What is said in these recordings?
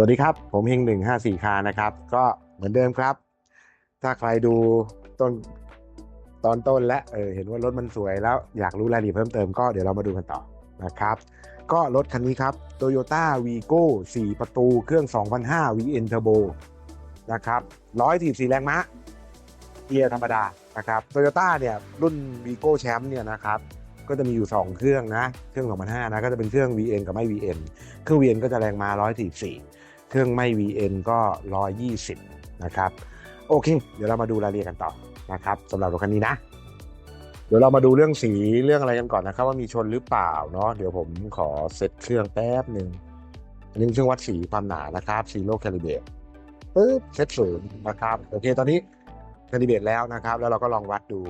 วัสดีครับ ผมเฮงหนึ่งห้าสี่คานะครับ ก็เหมือนเดิมครับ ถ้าใครดูต้นตอนต้นและเออเห็นว่ารถมันสวยแล้วอยากรู้รายละเอียดเพิ่มเติมก็เดี๋ยวเรามาดูกันต่อนะครับ ก็รถคันนี้ครับ Toyota Vigo 4 ประตูเครื่อง 2005 VN Turbo นะครับ144แรงม้าเกียร์ธรรมดานะครับโตโยต้าเนี่ยรุ่น Vigo Champ เนี่ยนะครับก็จะมีอยู่ 2 เครื่องนะ เครื่อง 2005 นะ ก็จะเป็นเครื่อง VN กับไม่ VN เครื่อง VN ก็จะแรงมา 144 เครื่องไม่ VN ก็ 120 นะครับ โอเค เดี๋ยวเรามาดูรายละเอียดกันต่อนะครับสำหรับรถคันนี้นะ เดี๋ยวเรามาดูเรื่องสีเรื่องอะไรกันก่อนนะครับ ว่ามีชนหรือเปล่าเนาะเดี๋ยวผมขอเซตเครื่องแป๊บหนึ่งอันนี้เครื่องวัดสีความหนานะครับซีโร่แคลิเบตปึ๊บเซตศูนย์นะครับโอเคตอนนี้แคลิเบตแล้วนะครับ แล้วเราก็ลองวัดดู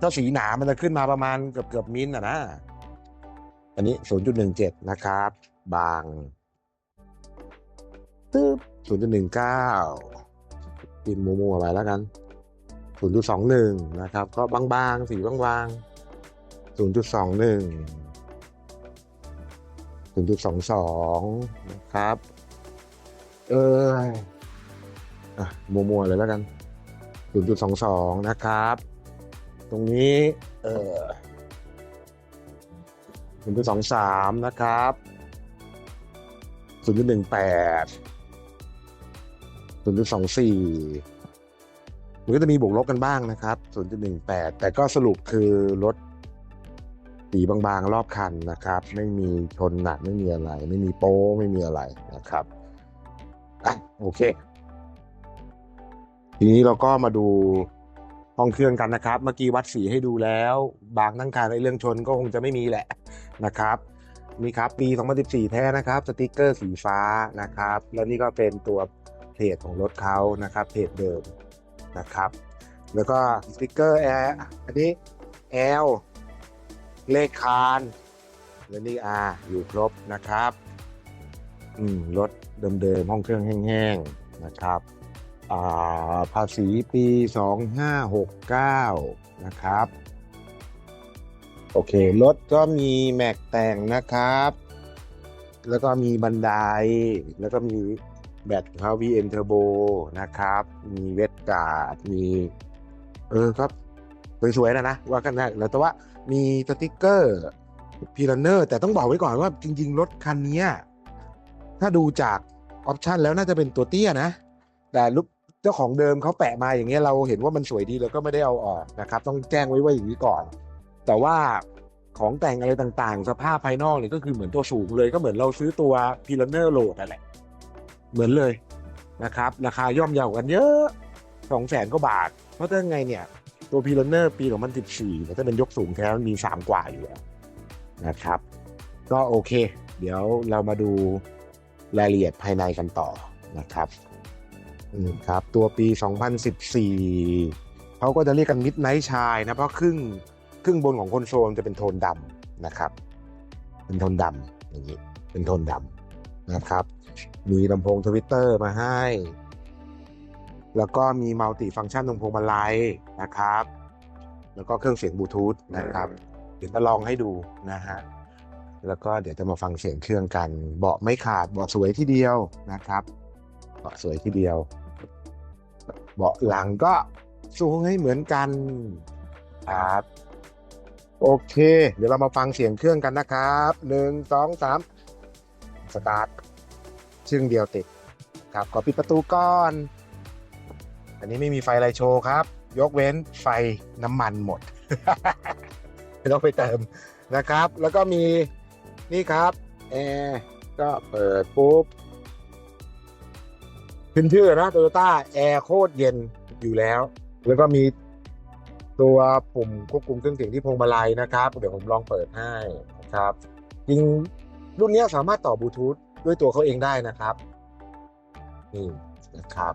ถ้าสีหนามันจะขึ้นมาประมาณเกือบเกือบมิลอะนะ อันนี้ 0.17 นะครับ บาง ตึ๊บศูนย์จุดหนึ่งเก้าปีนโมัวมัวไปแล้วกันศูนย์จุดสองหนึ่งนะครับ ก็บางๆ สีบางๆศูนย์จุดสองหนึ่งศูนย์จุดสองสองนะครับ เอออะมัวมัวเลยแล้วกันศูนย์จุดสองสองนะครับ ตรงนี้ เออศูนย์จุดสองสามนะครับศูนย์จุดหนึ่งแปด 0.18 0.24มันก็จะมีบวกลบกันบ้างนะครับ0.18แต่ก็สรุปคือรถสีบางๆรอบคันนะครับ ไม่มีชนหนักไม่มีอะไร ไม่มีโป้ไม่มีอะไรนะครับอะโอเค ทีนี้เราก็มาดูห้องเครื่องกันนะครับ เมื่อกี้วัดสีให้ดูแล้ว บางทั้งคันในเรื่องชนก็คงจะไม่มีแหละนะครับนี่ครับปี 2014 แท้นะครับ สติกเกอร์สีฟ้านะครับ แล้วนี่ก็เป็นตัว เพจของรถเขานะครับเพจเดิมนะครับ แล้วก็สติกเกอร์แอร์อันนี้ L เลขคานและนี่ R อยู่ครบนะครับอืมรถเดิมๆห้องเครื่องแห้งๆนะครับอ่าภาษีปี 2569 นะครับ โอเค รถก็มีแม็กแต่งนะครับ แล้วก็มีบันไดแล้วก็มี แบตของเขา VN Turbo นะครับ มีเวทการ์ดมี เออครับ สวยๆนะนะ ว่ากันได้แล้วแต่ว่ามีสติกเกอร์พีรันเนอร์แต่ต้องบอกไว้ก่อนว่าจริง ๆ รถคันนี้ถ้าดูจากออปชันแล้วน่าจะเป็นตัวเตี้ยนะ แต่ลูกเจ้าของเดิมเขาแปะมาอย่างเงี้ยเราเห็นว่ามันสวยดีเราก็ไม่ได้เอาออกนะครับ ต้องแจ้งไว้ว่าอย่างนี้ก่อน แต่ว่าของแต่งอะไรต่างๆ สภาพภายนอกเนี่ยก็คือเหมือนตัวสูงเลยก็เหมือนเราซื้อตัวพีรันเนอร์โหลดนั่นแหละ เหมือนเลยนะครับ ราคาย่อมเยาวกันเยอะสองแสนกว่าบาท เพราะถ้าไงเนี่ย ตัวพีรันเนอร์ปี2014เนี่ถ้าเป็นยกสูงแท้มันมี3กว่าอยู่แล้วนะครับ ก็โอเค เดี๋ยวเรามาดูรายละเอียดภายในกันต่อนะครับอืมครับ ตัวปี 2014 เขาก็จะเรียกกันมิดไนท์ชายนะ เพราะครึ่งครึ่งบนของคอนโซลจะเป็นโทนดำนะครับ เป็นโทนดำอย่างนี้เป็นโทนดำ นะครับ มีลำโพงทวิตเตอร์มาให้ แล้วก็มีมัลติฟังก์ชันตรงพวงมาลัยนะครับ แล้วก็เครื่องเสียงบลูทูธนะครับ เดี๋ยวจะลองให้ดูนะฮะ แล้วก็เดี๋ยวจะมาฟังเสียงเครื่องกัน เบาะไม่ขาด เบาะสวยที่เดียวนะครับ เบาะสวยที่เดียว เบาะหลังก็สวยเหมือนกันครับโอเค เดี๋ยวเรามาฟังเสียงเครื่องกันนะครับหนึ่งสองสาม สตาร์ทชึ่งเดียวติดครับขอปิดประตูก่อน อันนี้ไม่มีไฟไรโชว์ครับ ยกเว้นไฟน้ำมันหมดไม่ต้องไปเติมนะครับ แล้วก็มีนี่ครับแอร์ก็เปิดปุ๊บขึ้นชื่อนะโตโยต้าแอร์โคตรเย็นอยู่แล้ว แล้วก็มีตัวปุ่มควบคุมเครื่องเสียงที่พวงมาลัยนะครับ เดี๋ยวผมลองเปิดให้นะครับ จริง รุ่นนี้สามารถต่อบลูทูธด้วยตัวเขาเองได้นะครับ นี่นะครับ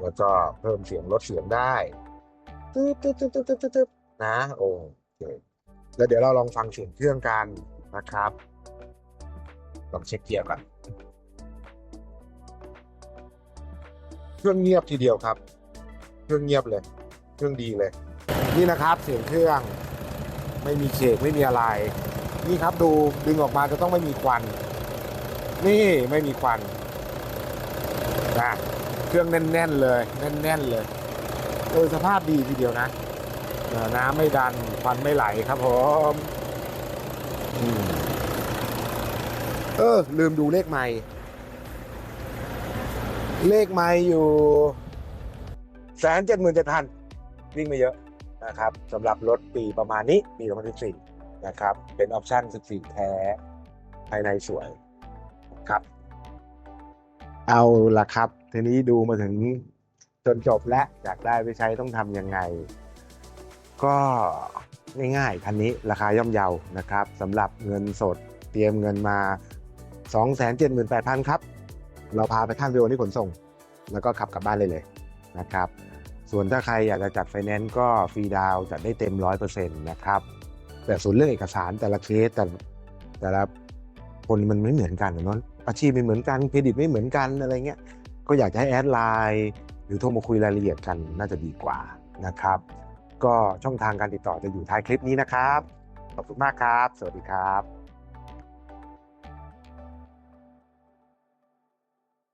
แล้วก็เพิ่มเสียงลดเสียงได้ตึ๊บตึ๊บตึ๊บตึ๊บตึ๊บตึ๊บนะโอเคแล้วเดี๋ยวเราลองฟังเสียงเครื่องกันนะครับ ลองเช็คเกียร์ก่อนเครื่องเงียบทีเดียวครับ เครื่องเงียบเลย เครื่องดีเลย นี่นะครับเสียงเครื่อง ไม่มีเขกไม่มีอะไร นี่ครับดูดึงออกมาจะต้องไม่มีควัน นี่ไม่มีควันนะเครื่องแน่นๆเลยแน่นๆเลยเออสภาพดีทีเดียวนะน้ำไม่ดันควันไม่ไหลครับผมเออ ลืมดูเลขไม่ เลขไม่อยู่แสนเจ็ดหมื่นเจ็ดพันวิ่งไม่เยอะนะครับสำหรับรถปีประมาณนี้ปี2014น นะครับ เป็นออปชั่น 14 แท้ ภายในสวยครับ เอาละครับ ทีนี้ดูมาถึงจนจบแล้วอยากได้ไปใช้ต้องทำยังไง ก็ง่ายๆคันนี้ราคาย่อมเยานะครับสำหรับเงินสดเตรียมเงินมา 278,000 ครับ เราพาไปข้างเดียวที่ขนส่ง แล้วก็ขับกลับบ้านเลยเลยนะครับ ส่วนถ้าใครอยากจะจัดไฟแนนซ์ก็ฟรีดาวจัดได้เต็ม 100%นะครับ แต่ส่วนเรื่องเอกสารแต่ละเคสแต่แต่ละคนมันไม่เหมือนกันเนาะอาชีพไม่เหมือนกันเครดิตไม่เหมือนกันอะไรเงี้ยก็อยากจะให้แอดไลน์หรือโทรมาคุยรายละเอียดกันน่าจะดีกว่านะครับ ก็ช่องทางการติดต่อจะอยู่ท้ายคลิปนี้นะครับขอบคุณมากครับ สวัสดีครับ